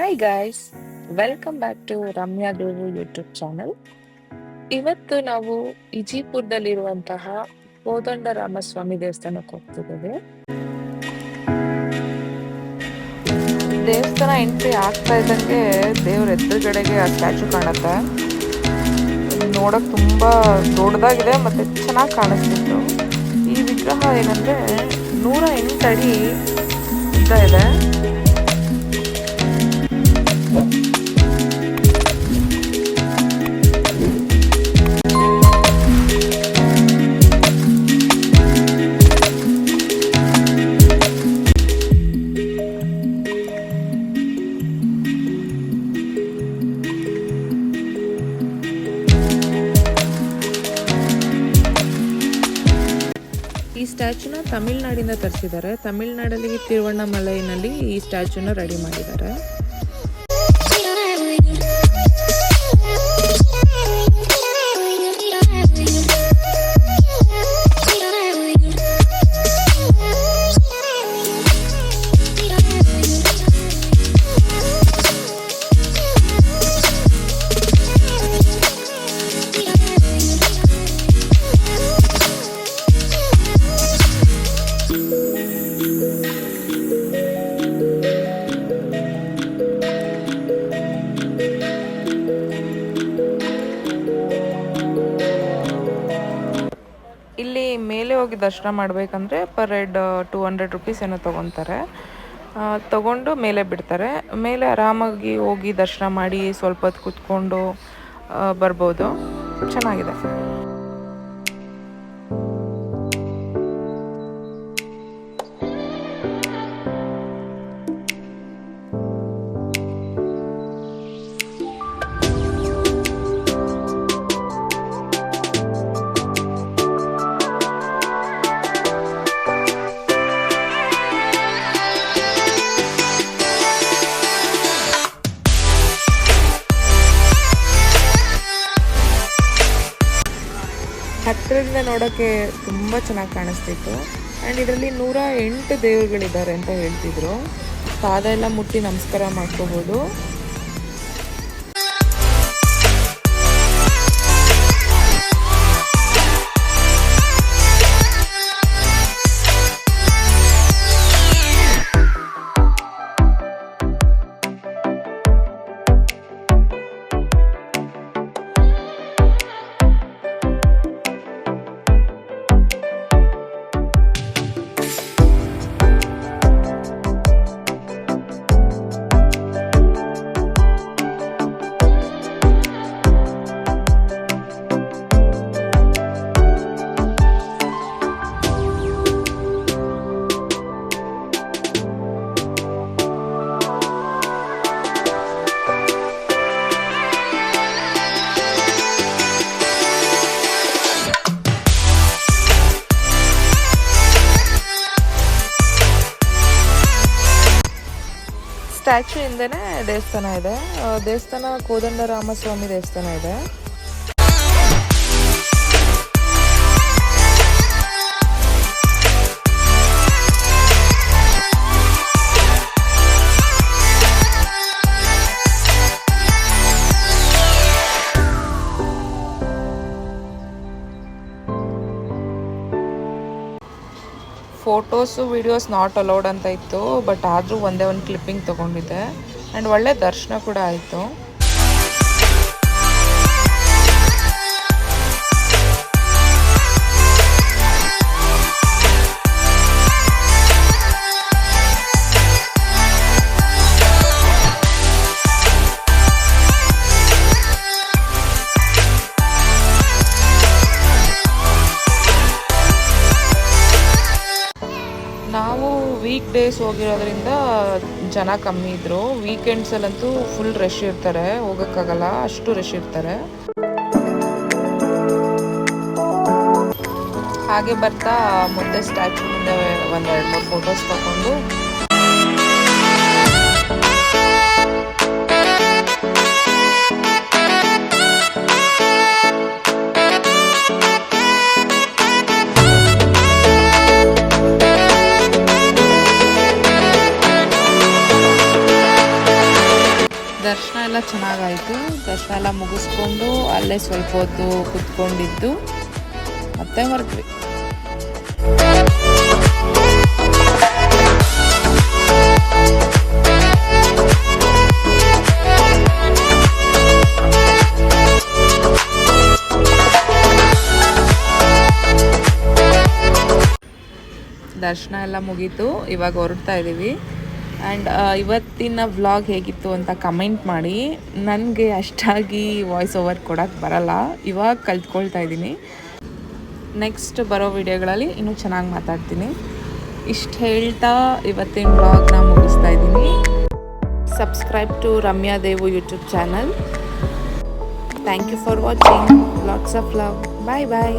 Hi guys welcome back to Ramya Devu YouTube channel ಇವತ್ತು ನಾವು ಇಜಿಪುರದಲ್ಲಿರುವಂತಹ ಕೋದಂಡ ರಾಮಸ್ವಾಮಿ ದೇವಸ್ಥಾನಕ್ಕೆ ಹೋಗ್ತಿದ್ದೇವೆ. ದೇವಸ್ಥಾನ ಎಂಟ್ರಿ ಆಗ್ತಾ ಇದ್ದಂಗೆ ದೇವ್ರ ಎದುರುಗಡೆಗೆ ಆ ಸ್ಟ್ಯಾಚು ಕಾಣುತ್ತೆ. ನೋಡಕ್ ತುಂಬಾ ದೊಡ್ಡದಾಗಿದೆ ಮತ್ತೆ ಚೆನ್ನಾಗಿ ಕಾಣಿಸ್ತಿತ್ತು. ಈ ವಿಗ್ರಹ ಏನಂದ್ರೆ ನೂರ ಎಂಟು ಅಡಿ ಇದೆ. ಈ ಸ್ಟ್ಯಾಚುನ ತಮಿಳ್ನಾಡಿಂದ ತರಿಸಿದ್ದಾರೆ. ತಮಿಳ್ನಾಡಲ್ಲಿ ತಿರುವಣ್ಣಾಮಲೈನಲ್ಲಿ ಈ ಸ್ಟ್ಯಾಚುನ ರೆಡಿ ಮಾಡಿದ್ದಾರೆ. ದರ್ಶನ ಮಾಡಬೇಕಂದ್ರೆ per head two hundred rupees ಏನೋ ತೊಗೊತಾರೆ. ತಗೊಂಡು ಮೇಲೆ ಬಿಡ್ತಾರೆ. ಮೇಲೆ ಆರಾಮಾಗಿ ಹೋಗಿ ದರ್ಶನ ಮಾಡಿ ಸ್ವಲ್ಪ ಹೊತ್ತು ಕುತ್ಕೊಂಡು ಬರ್ಬೋದು. ಚೆನ್ನಾಗಿದೆ. ಹತ್ತಿರದಿಂದ ನೋಡೋಕ್ಕೆ ತುಂಬ ಚೆನ್ನಾಗಿ ಕಾಣಿಸ್ತಿತ್ತು. ಆ್ಯಂಡ್ ಇದರಲ್ಲಿ ನೂರ ಎಂಟು ದೇವರುಗಳಿದ್ದಾರೆ ಅಂತ ಹೇಳ್ತಿದ್ರು. ಪಾದ ಎಲ್ಲ ಮುಟ್ಟಿ ನಮಸ್ಕಾರ ಮಾಡ್ಕೋಬೋದು. ಸ್ಟ್ಯಾಚು ಇಂದನೇ ದೇವಸ್ಥಾನ ಇದೆ. ದೇವಸ್ಥಾನ ಕೋದಂಡರಾಮ ಸ್ವಾಮಿ ದೇವಸ್ಥಾನ ಇದೆ. ಫೋಟೋಸು, ವಿಡಿಯೋಸ್ ನಾಟ್ ಅಲೌಡ್ ಅಂತ ಇತ್ತು ಬಟ್ ಆದರೂ ಒಂದೇ ಒಂದು ಕ್ಲಿಪ್ಪಿಂಗ್ ತೊಗೊಂಡಿದ್ದೆ. ಆ್ಯಂಡ್ ಒಳ್ಳೆ ದರ್ಶನ ಕೂಡ ಆಯಿತು. ನಾವು ವೀಕ್ ಡೇಸ್ ಹೋಗಿರೋದ್ರಿಂದ ಜನ ಕಮ್ಮಿ ಇದ್ರು. ವೀಕೆಂಡ್ಸಲ್ಲಂತೂ ಫುಲ್ ರಶ್ ಇರ್ತಾರೆ. ಹೋಗೋಕ್ಕಾಗಲ್ಲ, ಅಷ್ಟು ರಶ್ ಇರ್ತಾರೆ. ಹಾಗೆ ಬರ್ತಾ ಮುಂದೆ ಸ್ಟ್ಯಾಚು ಮುಂದೆ ಒಂದೆರಡು ಮೂರು ಫೋಟೋಸ್ ತಗೊಂಡು ದರ್ಶನ ಎಲ್ಲ ಚೆನ್ನಾಗಾಯಿತು. ದರ್ಶನ ಎಲ್ಲ ಮುಗಿಸ್ಕೊಂಡು ಅಲ್ಲೇ ಸ್ವಲ್ಪ ಹೊತ್ತು ಕುತ್ಕೊಂಡಿದ್ದು. ಮತ್ತೆ ಹೊರಟ್ವಿ. ದರ್ಶನ ಎಲ್ಲ ಮುಗೀತು. ಇವಾಗ ಹೊರಡ್ತಾ ಇದ್ದೀವಿ ಆ್ಯಂಡ್ ಇವತ್ತಿನ ವ್ಲಾಗ್ ಹೇಗಿತ್ತು ಅಂತ ಕಮೆಂಟ್ ಮಾಡಿ. ನನಗೆ ಅಷ್ಟಾಗಿ ವಾಯ್ಸ್ ಓವರ್ ಕೊಡೋಕ್ಕೆ ಬರಲ್ಲ. ಇವಾಗ ಕಲ್ತ್ಕೊಳ್ತಾ ಇದ್ದೀನಿ. ನೆಕ್ಸ್ಟ್ ಬರೋ ವಿಡಿಯೋಗಳಲ್ಲಿ ಇನ್ನೂ ಚೆನ್ನಾಗಿ ಮಾತಾಡ್ತೀನಿ. ಇಷ್ಟು ಹೇಳ್ತಾ ಇವತ್ತಿನ ವ್ಲಾಗ್ನ ಮುಗಿಸ್ತಾ ಇದ್ದೀನಿ. Subscribe to Ramya Devu YouTube channel thank you for watching lots of love bye bye